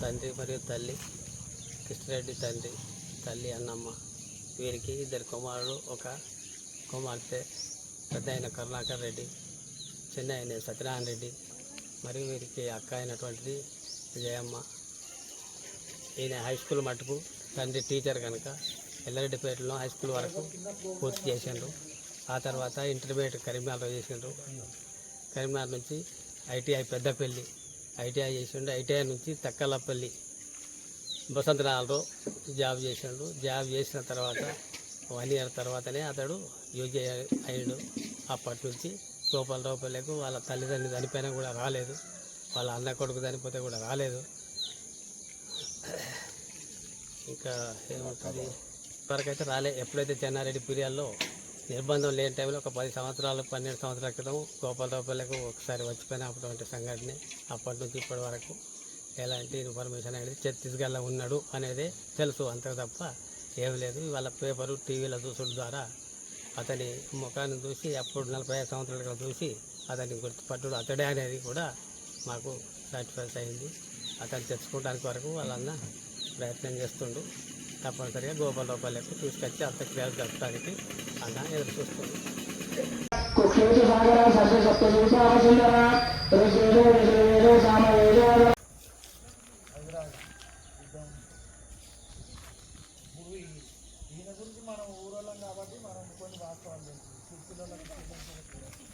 తండ్రి మరియు తల్లి కృష్ణారెడ్డి తండ్రి తల్లి అన్నమ్మ. వీరికి ఇద్దరు కుమారుడు ఒక కుమార్తె పెద్ద అయిన కరుణాకర్ రెడ్డి చిన్న అయిన సత్యనారాయణ రెడ్డి మరియు వీరికి అక్క అయినటువంటిది విజయమ్మ. ఈయన హై స్కూల్ మటుకు తండ్రి టీచర్ కనుక ఎల్లారెడ్డిపేటలో హై స్కూల్ వరకు పూర్తి చేసిండ్రు. ఆ తర్వాత ఇంటర్మీడియట్ కరీంనగర్లో చేసిండ్రు. కరీంనగర్ నుంచి ఐటీఐ పెద్దపల్లి ఐటీఐ చేసిండు. ఐటీఐ నుంచి తక్కలపల్లి బసంతనాల్లో జాబ్ చేసిండు. జాబ్ చేసిన తర్వాత వన్ ఇయర్ తర్వాతనే అతడు యూజీ అయ్యాడు. అప్పటి నుంచి గోపాలరావుపల్లెకు వాళ్ళ తల్లిదండ్రులు చనిపోయినా కూడా రాలేదు. వాళ్ళ అన్న కొడుకు చనిపోతే కూడా రాలేదు. ఇంకా ఏమవుతుంది ఇప్పటికైతే రాలే. ఎప్పుడైతే చెన్నారెడ్డి పీరియాల్లో నిర్బంధం లేని టైంలో ఒక పది సంవత్సరాలు పన్నెండు సంవత్సరాల క్రితం గోపాలరావుపల్లెకు ఒకసారి వచ్చిపోయిన అటువంటి సంఘటన అప్పటి నుంచి ఇప్పటి వరకు. ఎలాంటి ఇన్ఫర్మేషన్ అనేది ఛత్తీస్గఢ్లో ఉన్నాడు అనేది తెలుసు. అంత తప్ప ఏం లేదు. వాళ్ళ పేపరు టీవీలో చూసుడు ద్వారా అతని ముఖాన్ని చూసి అప్పుడు నలభై ఐదు సంవత్సరాలుగా చూసి అతన్ని గుర్తుపట్టుడు. అతడే అనేది కూడా మాకు సాటిస్ఫైస్ అయింది. అతను తెచ్చుకోవడానికి వరకు వాళ్ళన్న ప్రయత్నం చేస్తుండు. తప్పనిసరిగా గోపాల లోపాలకు తీసుకొచ్చి అంత్యక్రియలు జరపడానికి అన్న ఎదురు చూస్తుంది. మనం ఊరోళ్ళం కాబట్టి మనం కొన్ని వాస్తవాలు తెలుసు